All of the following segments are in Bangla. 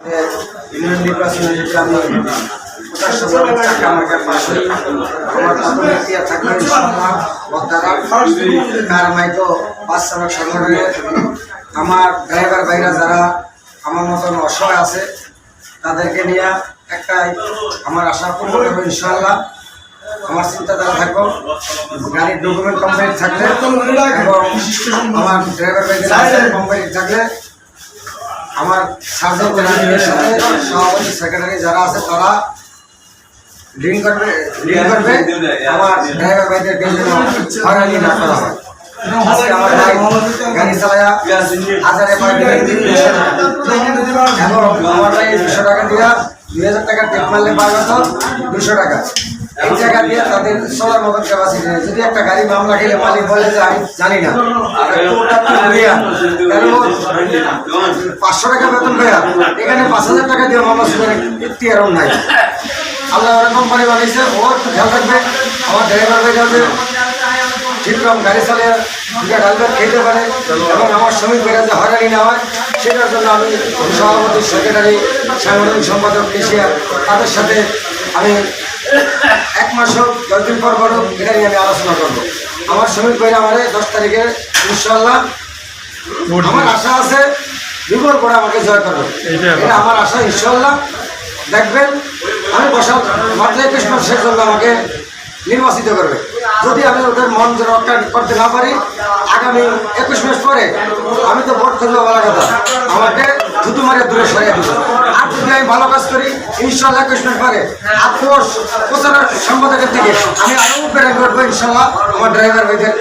ইউনিয়ন নির্বাচনে আমার বাস চালক আমার ড্রাইভার ভাইরা যারা আমার মতন অসহায় আছে, তাদেরকে নিয়ে একটাই আমার আশা করব ইনশাআল্লাহ। আমার চিন্তাধারা থাকব, গাড়ির ডকুমেন্ট কমপ্লিট থাকলে এবং আমার ড্রাইভার ভাইদের কমপ্লিট থাকলে আমার সাথে সভাপতি সেক্রেটারি যারা আছে তারা করবে লিঙ্ক করবে আমার ড্রাইভার ভাইদেরকে হয়রানি না করা হয় আজকে আমার ভাই গাড়ি চালায়া হাজারে আমার ভাই দুশো টাকা দিয়া দুই হাজার টাকা মারলে পাওয়া দুশো টাকা। এই টাকা দিয়ে তাদের চলার মতন ক্যাপাসিটি নেই। যদি একটা গাড়ি মামলা খেলে মালিক বলে যে আমি জানি না পাঁচশো টাকা বেতন পেয়া এখানে পাঁচ হাজার টাকা দিয়ে মামলা শুনে একটি এরম নাই। আল্লাহ ওরা কোম্পানি বানিয়েছে, ও একটু খেয়াল রাখবে, আমার ড্রাইভার ভাই যাবে ঠিকরকম গাড়ি চালিয়ে দুটা খেতে পারে এবং আমার শ্রমিক বেড়ে যে হয়রানি না হয়, সেটার জন্য আমি সভাপতি সেক্রেটারি সাংগঠনিক সম্পাদক কেশিয়ার তাদের সাথে আমি এক মাস হোক দশ দিন পর পর হোক এটা নিয়ে আমি আলোচনা করব। আমার শ্রমিক ভাইরা আমার দশ তারিখে ইনশাল্লাহ আমার আশা আছে বিপর করে আমাকে জয় করবে। এটা আমার আশা ইনশাল্লাহ দেখবেন আমি বসা মাত্র একুশ মাসের জন্য আমাকে নির্বাচিত করবে। যদি আমি ওদের মন রক্ষা করতে না পারি আগামী একুশ মাস পরে আমি তো ভোট করব বলা কথা। আমাকে জুতু মারে দূরে সরিয়ে দিবে। আর যদি আমি ভালো ইনশাল্লাহ মাস পরে আত্মস প্রচারের সম্পাদকের থেকে আমি আরও উপরে করব ইনশাল্লাহ আমার ড্রাইভার ভাইদের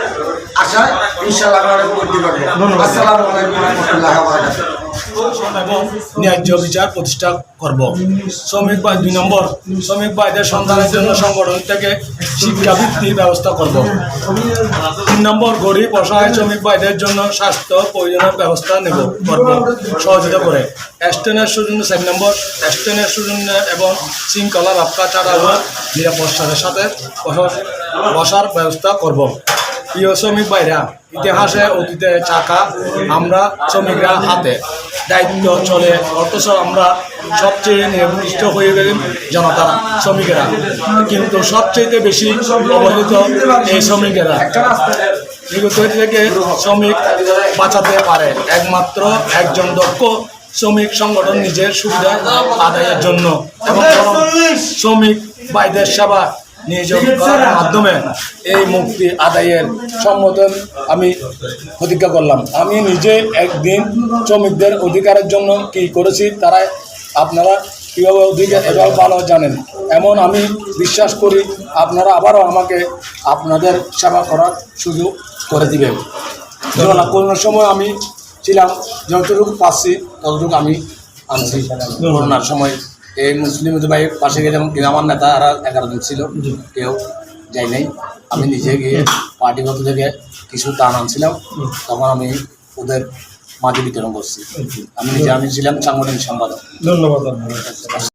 আশায়। ইনশাল্লাহ আমি অনেক উন্নতি করব আসসালামু আলাইকুম রহমতুল্লাহ ন্যায্য বিচার প্রতিষ্ঠা করব। শ্রমিক ভাই দুই নম্বর, শ্রমিক ভাইদের সন্তানের জন্য সংগঠন থেকে শিক্ষাবৃত্তির ব্যবস্থা করব। তিন নম্বর, গরিব অসহায় শ্রমিক ভাইদের জন্য স্বাস্থ্য প্রয়োজনীয় ব্যবস্থা নেব, করব। সহযোগিতা করে। স্টেনের সৌজন্য চার নম্বর স্টেনের সৌজন্য এবং শৃঙ্খলা রক্ষা ছাড়াও নিরাপত্তার সাথে বসা- বসার ব্যবস্থা করব। প্রিয় শ্রমিক ভাইরা ইতিহাসে অতীতে চাকা, আমরা শ্রমিকরা হাতে। দায়িত্ব চলে, অথচ আমরা সবচেয়ে নির্দিষ্ট হয়ে গেলেন জনতা, শ্রমিকেরা। কিন্তু সবচেয়ে বেশি অবহেলিত এই শ্রমিকেরা। বিগত থেকে শ্রমিক বাঁচাতে পারে। একমাত্র একজন দক্ষ শ্রমিক সংগঠন নিজের সুবিধা আদায়ের জন্য। এবং শ্রমিক ভাইদের সেবা নিয়োগ করার মাধ্যমে এই মুক্তি আদায়ের সম্বোধন আমি প্রতিজ্ঞা করলাম। আমি নিজে একদিন শ্রমিকদের অধিকারের জন্য কি করেছি তারা আপনারা কীভাবে অধিকার এভাবে ভালো জানেন। এমন আমি বিশ্বাস করি, আপনারা আবারও আমাকে আপনাদের সেবা করার সুযোগ করে দিবেন। কেননা করোনার সময় আমি ছিলাম, যতটুকু পাচ্ছি ততটুকু আমি আনছি। করোনার সময় এই মুসলিম ভাই পাশে গিয়ে যেমন আমার নেতা আর এগারো জন ছিল কেউ যাই নাই। আমি নিজে গিয়ে পার্টিগত থেকে কিছু দান আনছিলাম। তখন আমি ওদের মাঝে বিতরণ করছি। আমি নিজে আমি ছিলাম সাংগঠনিক সম্পাদক। ধন্যবাদ